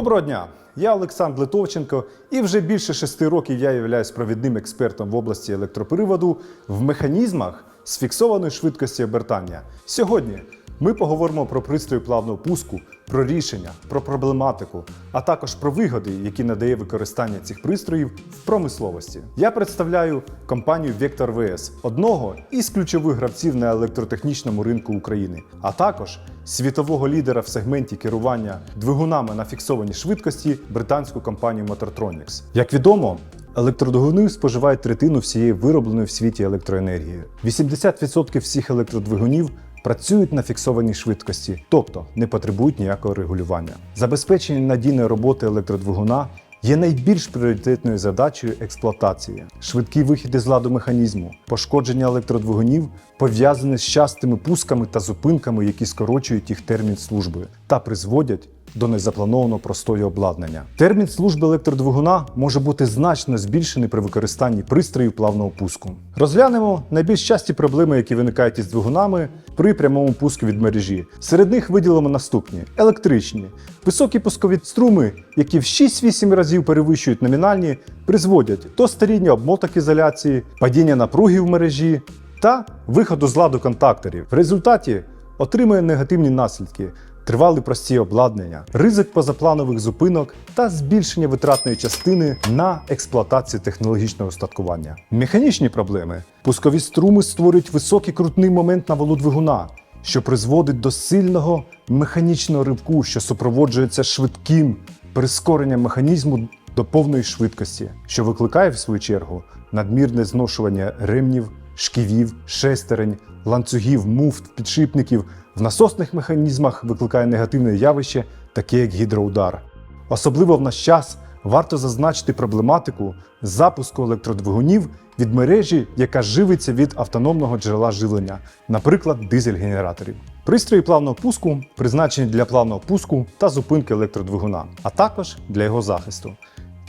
Доброго дня! Я Олександр Литовченко, і вже більше шести років я являюсь провідним експертом в області електроприводу в механізмах з фіксованої швидкості обертання. Сьогодні ми поговоримо про пристрої плавного пуску, про рішення, про проблематику, а також про вигоди, які надає використання цих пристроїв в промисловості. Я представляю компанію Vector VS, одного із ключових гравців на електротехнічному ринку України, а також світового лідера в сегменті керування двигунами на фіксованій швидкості британську компанію Motortronics. Як відомо, Електродвигуни споживають третину всієї виробленої в світі електроенергії. 80% всіх електродвигунів працюють на фіксованій швидкості, тобто не потребують ніякого регулювання. Забезпечення надійної роботи електродвигуна є найбільш пріоритетною задачею експлуатації. Швидкий вихід із ладу механізму, пошкодження електродвигунів пов'язане з частими пусками та зупинками, які скорочують їх термін служби та призводять до незапланованого простою обладнання. Термін служби електродвигуна може бути значно збільшений при використанні пристроїв плавного пуску. Розглянемо найбільш часті проблеми, які виникають із двигунами при прямому пуску від мережі. Серед них виділимо наступні: електричні, високі пускові струми, які в 6-8 разів перевищують номінальні, призводять до старіння обмоток ізоляції, падіння напруги в мережі та виходу з ладу контакторів. В результаті отримує негативні наслідки. Тривалі прості обладнання, ризик позапланових зупинок та збільшення витратної частини на експлуатацію технологічного устаткування. Механічні проблеми. Пускові струми створюють високий крутний момент на валу двигуна, що призводить до сильного механічного ривку, що супроводжується швидким прискоренням механізму до повної швидкості, що викликає в свою чергу надмірне зношування ремнів, шківів, шестерень, ланцюгів, муфт, підшипників. В насосних механізмах викликає негативне явище, таке як гідроудар. Особливо в наш час варто зазначити проблематику запуску електродвигунів від мережі, яка живиться від автономного джерела живлення, наприклад, дизель-генераторів. Пристрої плавного пуску призначені для плавного пуску та зупинки електродвигуна, а також для його захисту.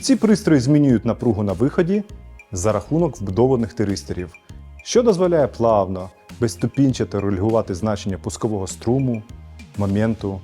Ці пристрої змінюють напругу на виході за рахунок вбудованих тиристорів, що дозволяє плавно, безступінчато регулювати значення пускового струму, моменту,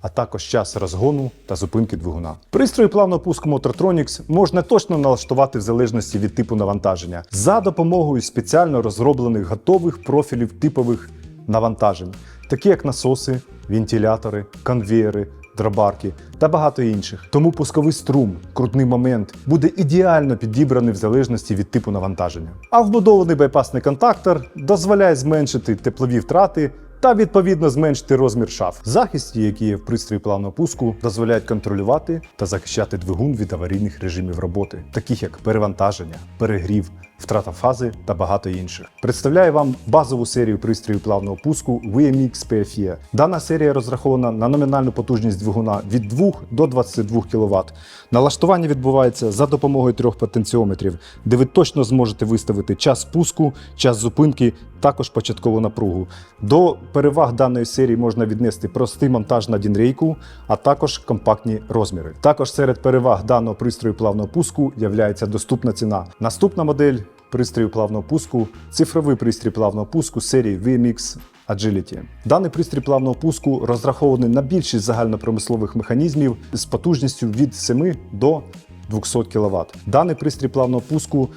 а також час розгону та зупинки двигуна. Пристрої плавного пуску Motortronics можна точно налаштувати в залежності від типу навантаження за допомогою спеціально розроблених готових профілів типових навантажень, такі як насоси, вентилятори, конвеєри, дробарки та багато інших. Тому пусковий струм, крутний момент буде ідеально підібраний в залежності від типу навантаження. А вбудований байпасний контактор дозволяє зменшити теплові втрати. Та відповідно зменшити розмір шаф. Захисті, які є в пристрої плавного пуску, дозволяють контролювати та захищати двигун від аварійних режимів роботи, таких як перевантаження, перегрів, втрата фази та багато інших. Представляю вам базову серію пристроїв плавного пуску VMX PFE. Дана серія розрахована на номінальну потужність двигуна від 2 до 22 кВт. Налаштування відбувається за допомогою трьох потенціометрів, де ви точно зможете виставити час пуску, час зупинки, також початкову напругу. До переваг даної серії можна віднести простий монтаж на дінрейку, а також компактні розміри. Також серед переваг даного пристрою плавного пуску являється доступна ціна. Наступна модель пристрою плавного пуску цифровий пристрій плавного пуску серії VMX Agility. Даний пристрій плавного пуску розрахований на більшість загальнопромислових механізмів з потужністю від 7 до 200 кВт. Даний пристрій плавного пуску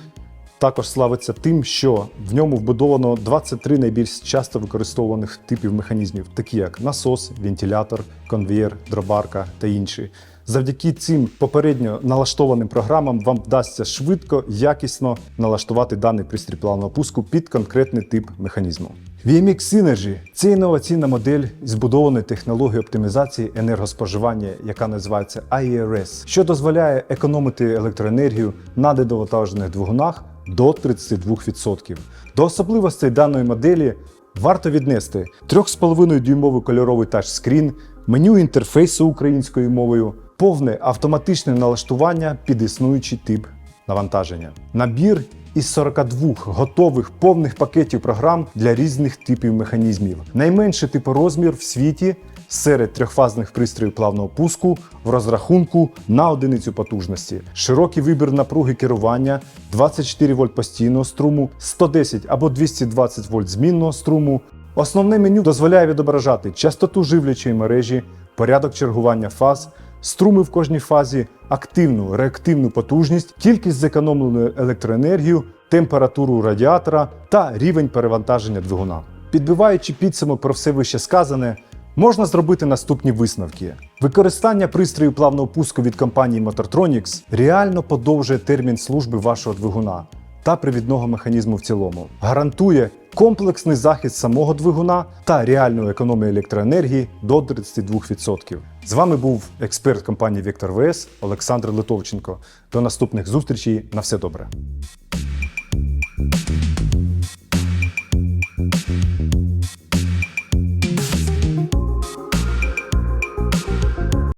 також славиться тим, що в ньому вбудовано 23 найбільш часто використовуваних типів механізмів, такі як насос, вентилятор, конвеєр, дробарка та інші. Завдяки цим попередньо налаштованим програмам вам вдасться швидко, якісно налаштувати даний пристрій плавного пуску під конкретний тип механізму. VMX Synergy – це інноваційна модель збудованої технології оптимізації енергоспоживання, яка називається IERS, що дозволяє економити електроенергію на недовантажених двигунах до 32%. До особливостей даної моделі варто віднести 3,5 дюймовий кольоровий тачскрін, меню інтерфейсу українською мовою, повне автоматичне налаштування під існуючий тип навантаження, набір із 42 готових повних пакетів програм для різних типів механізмів. Найменший типорозмір в світі серед трьохфазних пристроїв плавного пуску в розрахунку на одиницю потужності, широкий вибір напруги керування, 24 вольт постійного струму, 110 або 220 вольт змінного струму. Основне меню дозволяє відображати частоту живлячої мережі, порядок чергування фаз, струми в кожній фазі, активну реактивну потужність, кількість зекономленої електроенергію, температуру радіатора та рівень перевантаження двигуна. Підбиваючи підсумок про все вище сказане, можна зробити наступні висновки. Використання пристрою плавного пуску від компанії Motortronics реально подовжує термін служби вашого двигуна та привідного механізму в цілому, гарантує комплексний захист самого двигуна та реальну економію електроенергії до 32%. З вами був експерт компанії Віктор ВС Олександр Литовченко. До наступних зустрічей. На все добре.